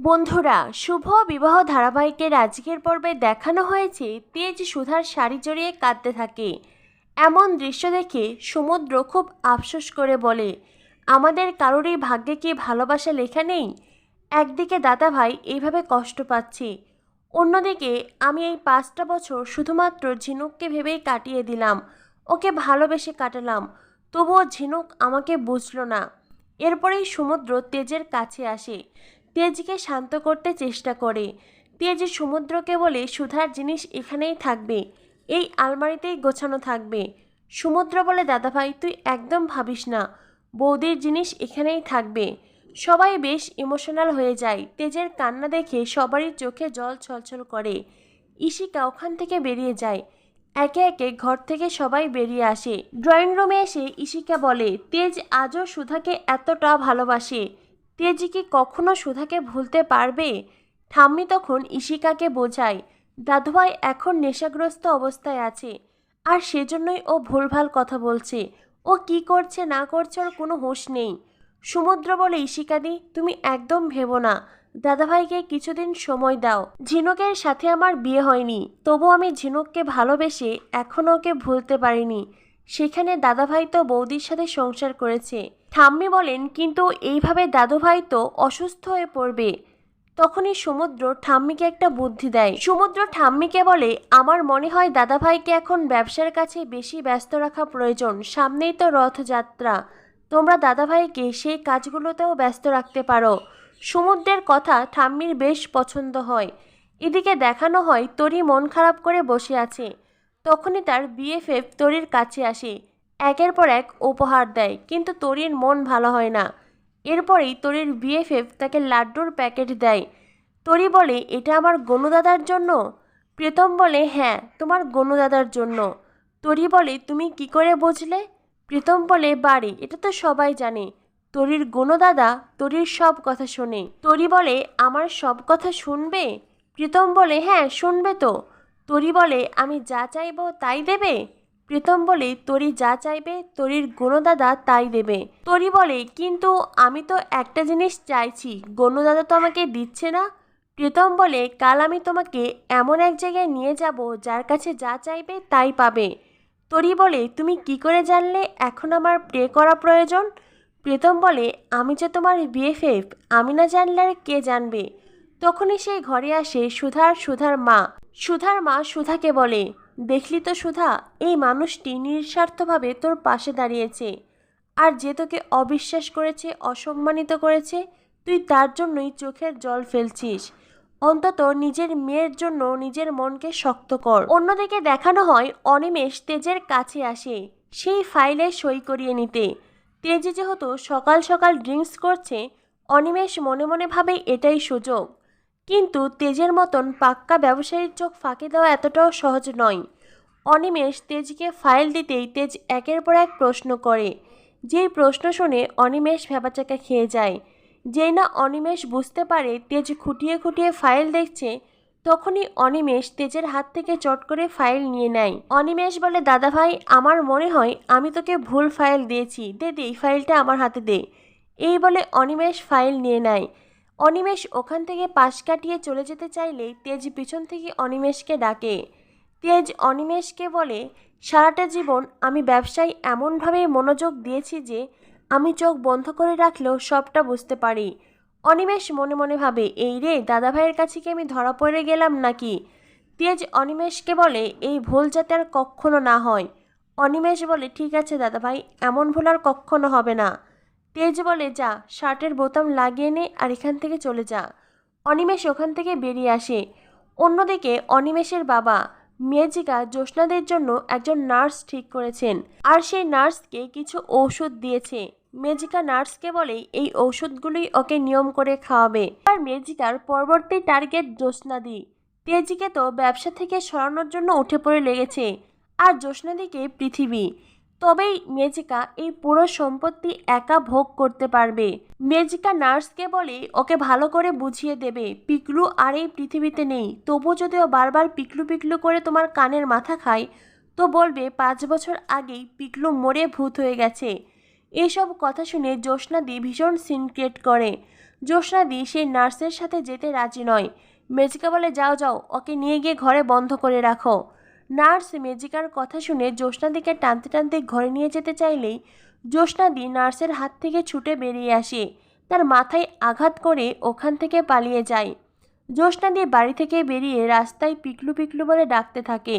বন্ধুরা, শুভ বিবাহ ধারাবাহিকের আজকের পর্বে দেখানো হয়েছে তেজ সুধার শাড়ি জড়িয়ে কাঁদতে থাকে। এমন দৃশ্য দেখে সমুদ্র খুব আফসোস করে বলে, আমাদের কারোরই ভাগ্যে কি ভালোবাসা লেখা নেই? একদিকে দাদা ভাই এইভাবে কষ্ট পাচ্ছে, অন্যদিকে আমি এই পাঁচটা বছর শুধুমাত্র ঝিনুককে ভেবেই কাটিয়ে দিলাম, ওকে ভালোবেসে কাটালাম, তবুও ঝিনুক আমাকে বুঝলো না। এরপরেই সমুদ্র তেজের কাছে আসে। তেজকে শান্ত করতে চেষ্টা করে। তেজ সমুদ্রকে বলে, সুধার জিনিস এখানেই থাকবে। এই আলমারিতেই গোছানো থাকবে। সমুদ্র বলে, দাদাভাই, তুই একদম ভাবিস না। বৌদির জিনিস এখানেই থাকবে। সবাই বেশ ইমোশনাল হয়ে যায়। তেজের কান্না দেখে সবারই চোখে জল ছলছল করে। ইশিকা ওখান থেকে বেরিয়ে যায়। একে একে ঘর থেকে সবাই বেরিয়ে আসে। ড্রয়িং রুমে এসে ইশিকা বলে, তেজ আজও সুধাকে এতটা ভালোবাসে। তেজ কি কখনো সুধাকে ভুলতে পারবে? ঠাম্মি তখন ইশিকাকে বোঝায়, দাদুভাই এখন নেশাগ্রস্ত অবস্থায় আছে। আর সেজন্যই ও ভুলভাল কথা বলছে। ও কি করছে, না করছে ওর কোনো হুঁশ নেই। সমুদ্র বলে ইশিকাদি তুমি একদম ভেবো না। দাদাভাইকে কিছুদিন সময় দাও। ঝিনুকের সাথে আমার বিয়ে হয়নি। তবু আমি ঝিনুককে ভালোবেসে এখনও ওকে ভুলতে পারিনি। সেখানে দাদাভাই তো বৌদির সাথে সংসার করেছে। ঠাম্মি বলেন, কিন্তু এইভাবে দাদুভাই তো অসুস্থ হয়ে পড়বে। তখনই সমুদ্র ঠাম্মিকে একটা বুদ্ধি দেয়। সমুদ্র ঠাম্মিকে বলে, আমার মনে হয় দাদাভাইকে এখন ব্যবসার কাছে বেশি ব্যস্ত রাখা প্রয়োজন। সামনেই তো রথযাত্রা। তোমরা দাদাভাইকে সেই কাজগুলোতেও ব্যস্ত রাখতে পারো। সমুদ্রের কথা ঠাম্মির বেশ পছন্দ হয়। এদিকে দেখানো হয়, তরি মন খারাপ করে বসে আছে। তখনই তার বিএফএফ তরির কাছে আসে। একের পর এক উপহার দেয়, কিন্তু তরির মন ভালো হয় না। এরপরেই তরির বিএফএফ তাকে লাড্ডুর প্যাকেট দেয়। তরি বলে, এটা আমার গনুদাদার জন্য? প্রীতম বলে হ্যাঁ তোমার গনুদাদার জন্য। তরি বলে, তুমি কি করে বুঝলে? প্রীতম বলে, বাড়ি, এটা তো সবাই জানে। তরির গণদাদা তরির সব কথা শোনে। তরি বলে, আমার সব কথা শুনবে? প্রীতম বলে হ্যাঁ শুনবে তো। তরি বলে, আমি যা চাইব তাই দেবে? প্রীতম বলে, তরি যা চাইবে, তরির গণদাদা তাই দেবে। তরি বলে, কিন্তু আমি তো একটা জিনিস চাইছি, গণদাদা তো আমাকে দিচ্ছে না? প্রীতম বলে, কাল আমি তোমাকে এমন এক জায়গায় নিয়ে যাব, যার কাছে যা চাইবে তাই পাবে। তরি বলে, তুমি কি করে জানলে? এখন আমার প্রে করা প্রয়োজন? প্রীতম বলে, আমি যে তোমার বিএফএফ, আমি না জানলে আর কে জানবে? তখনই সেই ঘরে আসে সুধার সুধার মা। সুধার মা সুধাকে বলে, দেখলি তো সুধা, এই মানুষটি নিঃস্বার্থভাবে তোর পাশে দাঁড়িয়েছে। আর যে তোকে অবিশ্বাস করেছে, অসম্মানিত করেছে, তুই তার জন্যই চোখের জল ফেলছিস। অন্তত নিজের মেয়ের জন্য নিজের মনকে শক্ত কর। অন্যদিকে দেখানো হয় অনিমেষ তেজের কাছে আসে, সেই ফাইলে সই করিয়ে নিতে। তেজ যেহেতু সকাল সকাল ড্রিঙ্কস করছে, অনিমেষ মনে মনে ভাবে এটাই সুযোগ। কিন্তু তেজের মতন পাক্কা ব্যবসায়ীর চোখ ফাঁকি দেওয়া এতটাও সহজ নয়। অনিমেষ তেজকে ফাইল দিতেই তেজ একের পর এক প্রশ্ন করে। যেই প্রশ্ন শুনে অনিমেষ ভেবাচাকা খেয়ে যায়। যেই না অনিমেষ বুঝতে পারে তেজ খুঁটিয়ে খুঁটিয়ে ফাইল দেখছে, তখনই অনিমেষ তেজের হাত থেকে চট করে ফাইল নিয়ে নেয়। অনিমেষ বলে, দাদা ভাই, আমার মনে হয় আমি তোকে ভুল ফাইল দিয়েছি। দে দে, এই ফাইলটা আমার হাতে দে। এই বলে অনিমেষ ফাইল নিয়ে নেয়। অনিমেষ ওখান থেকে পাশ কাটিয়ে চলে যেতে চাইলেই তেজ পিছন থেকে অনিমেষকে ডাকে। তেজ অনিমেষকে বলে, সারাটা জীবন আমি ব্যবসায় এমনভাবে মনোযোগ দিয়েছি যে আমি চোখ বন্ধ করে রাখলেও সবটা বুঝতে পারি। অনিমেষ মনে মনে ভাবে, এই রে, দাদাভাইয়ের কাছে কি আমি ধরা পড়ে গেলাম নাকি? তেজ অনিমেষকে বলে, এই ভুল যাতে আর কখনো না হয়। অনিমেষ বলে, ঠিক আছে দাদাভাই, এমন ভুল আর কখনো হবে না। তেজ বলে, যা, শার্টের বোতাম লাগিয়ে নে আর এখান থেকে চলে যা। অনিমেষ ওখান থেকে বেরিয়ে আসে। অন্যদিকে অনিমেষের বাবা মেজিকা জ্যোৎস্নাদের জন্য একজন নার্স ঠিক করেছেন আর সেই নার্সকে কিছু ঔষধ দিয়েছে। মেজিকা নার্সকে বলে, এই ঔষধগুলোই ওকে নিয়ম করে খাওয়াবে। আর মেজিকার পরবর্তী টার্গেট জ্যোৎস্নাদি। তেজিকে তো ব্যবসা থেকে সরানোর জন্য উঠে পড়ে লেগেছে। আর জ্যোৎস্নাদিকে পৃথিবী। তবেই মেজিকা এই পুরো সম্পত্তি একা ভোগ করতে পারবে। মেজিকা নার্সকে বলে ওকে ভালো করে বুঝিয়ে দেবে, পিকলু আর এই পৃথিবীতে নেই। তবু যদি ও বারবার পিকলু পিকলু করে তোমার কানের মাথা খায়, তো বলবে পাঁচ বছর আগেই পিকলু মরে ভূত হয়ে গেছে। এসব কথা শুনে জ্যোৎস্নাদি ভীষণ সিনক্রেট করে। জ্যোৎস্নাদি সেই নার্সের সাথে যেতে রাজি নয়। মেজিকা বলে, যাও যাও, ওকে নিয়ে গিয়ে ঘরে বন্ধ করে রাখো। নার্স মেজিকার কথা শুনে জ্যোৎস্নাদিকে টানতে টানতে ঘরে নিয়ে যেতে চাইলেই জ্যোৎস্নাদি নার্সের হাত থেকে ছুটে বেরিয়ে আসে। তার মাথায় আঘাত করে ওখান থেকে পালিয়ে যায়। জ্যোৎস্নাদি বাড়ি থেকে বেরিয়ে রাস্তায় পিকলু পিকলু বলে ডাকতে থাকে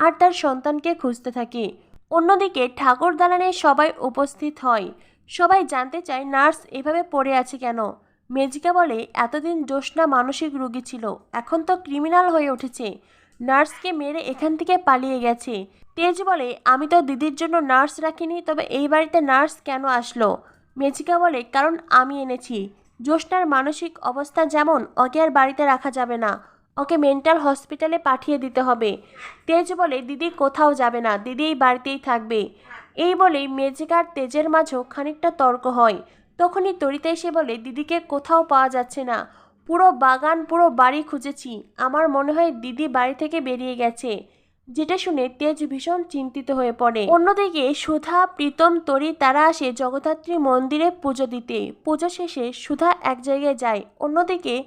আর তার সন্তানকে খুঁজতে থাকে। অন্যদিকে ঠাকুর দালানে সবাই উপস্থিত হয়। সবাই জানতে চায় নার্স এভাবে পড়ে আছে কেন? মেজিকা বলে, এতদিন জ্যোৎস্না মানসিক রোগী ছিল, এখন তো ক্রিমিনাল হয়ে উঠেছে। নার্সকে মেরে এখান থেকে পালিয়ে গেছে। তেজ বলে, আমি তো দিদির জন্য নার্স রাখিনি, তবে এই বাড়িতে নার্স কেন আসলো? মেজিকা বলে, কারণ আমি এনেছি। জ্যোৎস্নার মানসিক অবস্থা যেমন, ওকে আর বাড়িতে রাখা যাবে না। ওকে মেন্টাল হসপিটালে পাঠিয়ে দিতে হবে। তেজ বলে, দিদি কোথাও যাবে না, দিদি এই বাড়িতেই থাকবে। এই বলেই মেজিকার তেজের মাঝেও খানিকটা তর্ক হয়। তখনই তরিতে এসে বলে, দিদিকে কোথাও পাওয়া যাচ্ছে না। পুরো বাগান, পুরো বাড়ি খুঁজেছি। আমার মনে হয় দিদি বাড়ি থেকে বেরিয়ে গেছে। যেটা শুনে তেজ ভীষণ চিন্তিত হয়ে পড়ে। অন্যদিকে সুধা, প্রীতম, তরি তারা আসে জগদ্ধাত্রী মন্দিরে পুজো দিতে। পুজো শেষে সুধা এক জায়গায় যায়। অন্যদিকে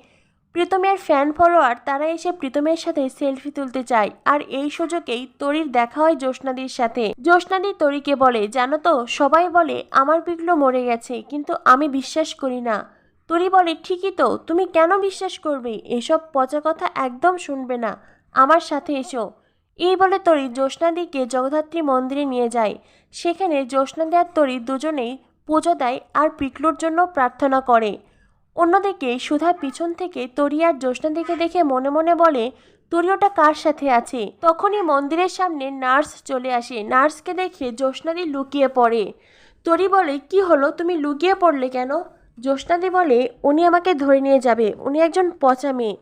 প্রীতমের ফ্যান ফলোয়ার তারা এসে প্রীতমের সাথে সেলফি তুলতে চায়। আর এই সুযোগেই তরির দেখা হয় জ্যোৎস্নাদির সাথে। জ্যোৎস্নাদি তরিকে বলে, জানো তো, সবাই বলে, আমার পিগলো মরে গেছে, কিন্তু আমি বিশ্বাস করি না। তরি বলে, ঠিকই তো, তুমি কেন বিশ্বাস করবে? এসব পচা কথা একদম শুনবে না। আমার সাথে এসো। এই বলে তরি জ্যোৎস্নাদিকে জগদ্ধাত্রী মন্দিরে নিয়ে যায়। সেখানে জ্যোৎস্নাদি আর তরি দুজনেই পুজো দেয় আর পিকলুর জন্য প্রার্থনা করে। অন্যদিকে সুধা পিছন থেকে তরি আর জ্যোৎস্নাদিকে দেখে মনে মনে বলে, তরি, ওটা কার সাথে আছে? তখনই মন্দিরের সামনে নার্স চলে আসে। নার্সকে দেখে জ্যোৎস্নাদি লুকিয়ে পড়ে। তরি বলে, কি হলো? তুমি লুকিয়ে পড়লে কেন? জ্যোৎস্নাদি বলে, উনি আমাকে ধরে নিয়ে যাবে। উনি একজন পচা মেয়ে।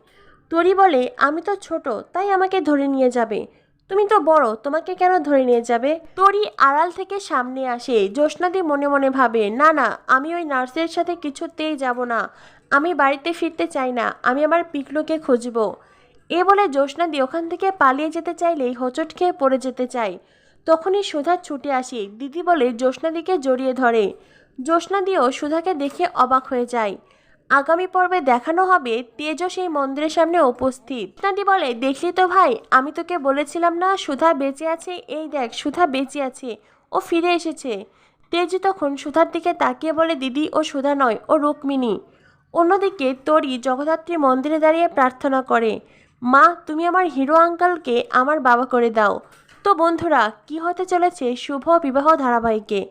তরি বলে, আমি তো ছোট, তাই আমাকে ধরে নিয়ে যাবে। তুমি তো বড়, তোমাকে কেন ধরে নিয়ে যাবে? তরি আড়াল থেকে সামনে আসে। জ্যোৎস্নাদি মনে মনে ভাবে, না না, আমি ওই নার্সের সাথে কিছুতেই যাব না। আমি বাড়িতে ফিরতে চাই না। আমি আমার পিকলুকে খুঁজব। এ বলে জ্যোৎস্নাদি ওখান থেকে পালিয়ে যেতে চাইলেই হোঁচট খেয়ে পড়ে যেতে চায়। তখনই সুধা ছুটে আসি। দিদি বলে, জ্যোৎস্নাদিকে জড়িয়ে ধরে। জ্যোৎস্নাদিও সুধাকে দেখে অবাক হয়ে যায়। আগামী পর্বে দেখানো হবে তেজও সেই মন্দিরের সামনে উপস্থিত। নাদি বলে, দেখলি তো ভাই, আমি তোকে বলেছিলাম না সুধা বেঁচে আছে? এই দেখ, সুধা বেঁচে আছে। ও ফিরে এসেছে তেজ তখন সুধার দিকে তাকিয়ে বলে, দিদি, ও সুধা নয়, ও রুক্মিণী। অন্যদিকে তরি জগদ্ধাত্রী মন্দিরে দাঁড়িয়ে প্রার্থনা করে, মা, তুমি আমার হিরো আঙ্কালকে আমার বাবা করে দাও। তো বন্ধুরা, কি হতে চলেছে শুভ বিবাহ ধারাবাহিকে?